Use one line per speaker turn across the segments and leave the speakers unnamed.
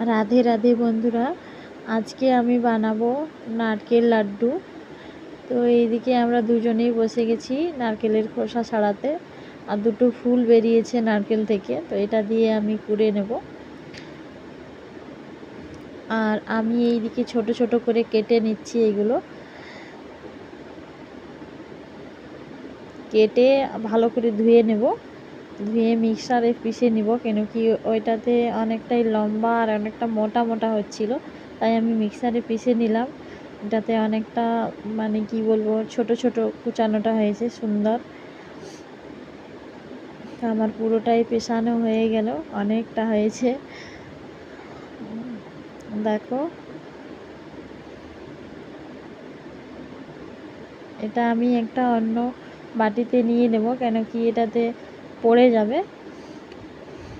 রাধে রাধে বন্ধুরা, আজকে আমি বানাবো নারকেল লাড্ডু। তো এইদিকে আমরা দুজনেই বসে গেছি নারকেলের খোসা ছাড়াতে, আর দুটো ফুল বেরিয়েছে নারকেল থেকে, তো এটা দিয়ে আমি কুড়ে নেব। আর আমি এইদিকে ছোট ছোট করে কেটে নিচ্ছি এগুলো। কেটে ভালো করে ধুয়ে নেব। ধুয়ে মিক্সারে পিষে নিব, কেন কি ওইটাতে অনেকটাই লম্বা আর অনেকটা মোটা মোটা হচ্ছিল, তাই আমি মিক্সারে পিষে নিলাম। এটাতে অনেকটা মানে কি বলব, ছোট ছোট কুচানোটা হয়েছে, সুন্দর। আমার পুরোটাই পেশানো হয়ে গেল, অনেকটা হয়েছে। দেখো। এটা আমি একটা অন্য বাটিতে নিয়ে নেব, কেন কি এটাতে পড়ে যাবে।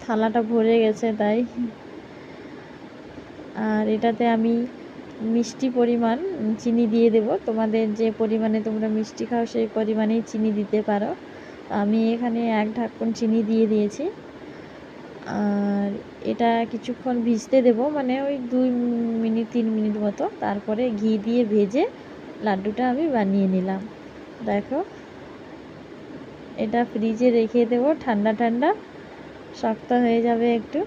থালাটা ভরে গেছে তাই। আর এটাতে আমি মিষ্টি পরিমাণ চিনি দিয়ে দেব। তোমাদের যে পরিমাণে তোমরা মিষ্টি খাও, সেই পরিমাণেই চিনি দিতে পারো। আমি এখানে এক ঢাকন চিনি দিয়ে দিয়েছি। আর এটা কিছুক্ষণ ভিজতে দেব মানে ওই দুই মিনিট, তিন মিনিট মতো। তারপরে ঘি দিয়ে ভেজে লাড্ডুটা আমি বানিয়ে নিলাম। দেখো এটা ফ্রিজে রেখে দেবো ঠান্ডা ঠান্ডা শক্ত হয়ে যাবে একটু।